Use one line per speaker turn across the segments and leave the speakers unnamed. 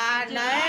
Lord.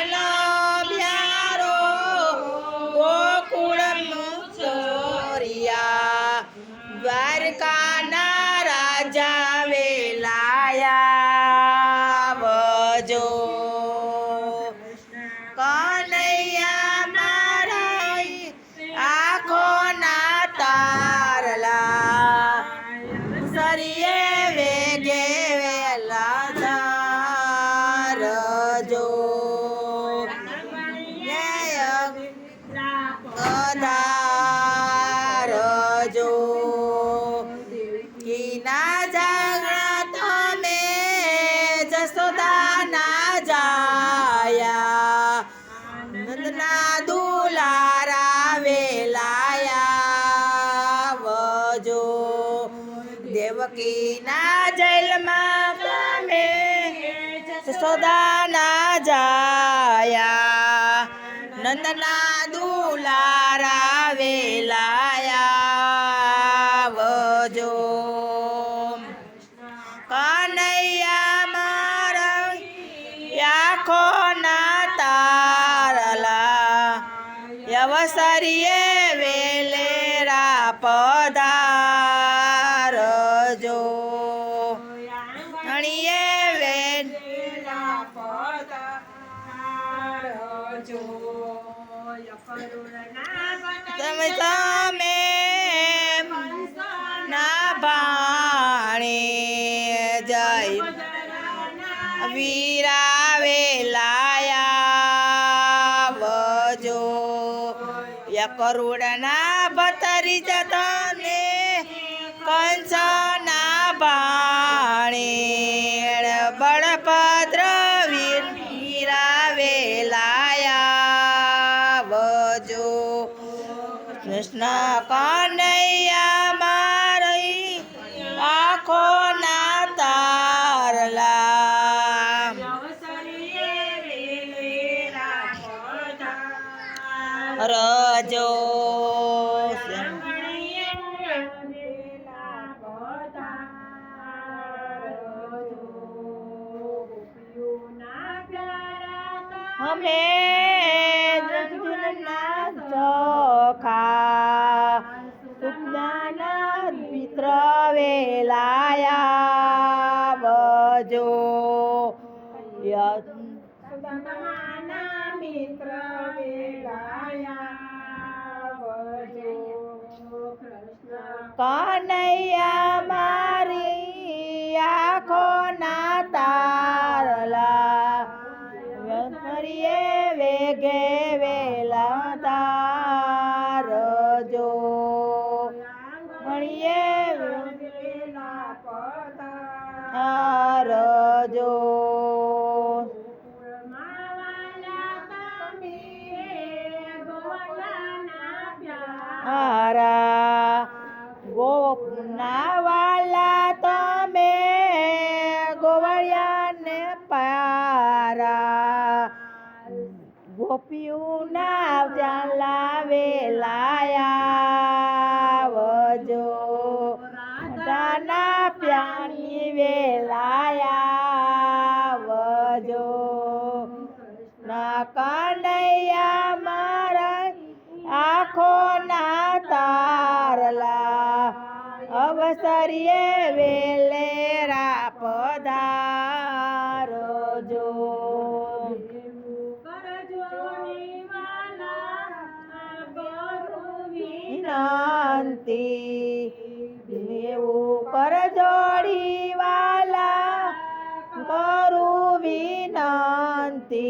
ના જેલમાં તમે સોદાના જાયા. નંદના દુલારા વેલાયા. વજો. કનૈયા મારા આખો ના તારલા. યવસરીએ વેલેરા પધારજો તમે તમે ના ભાણે જય વીરાવે લાયા વજો યા કરુણના ભતરી જતને કંસના ભાણે કૃષ્ણ કનૈયા મારી આખો ના તારલા. રજો. અમે યત
મિત્ર કૃષ્ણ.
કનૈયા તારજો હારા. ગોપના વાલા તમે ગોવળિયાને પારા. ગોપીઓના ચાલા લાયા વજો. દાના પ્યાની અવસરીએ વેલેરા પધારજો વિનંતી એવું કર જોડી વાલા કરું વિનંતી.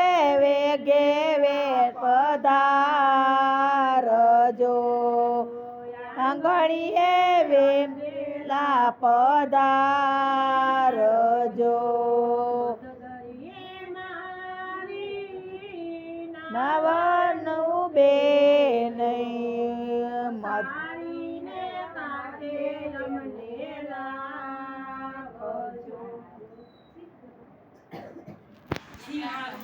એ વેગે વે પધારજો આંગળીએ વેલા પધારજો નવાનું બે મત.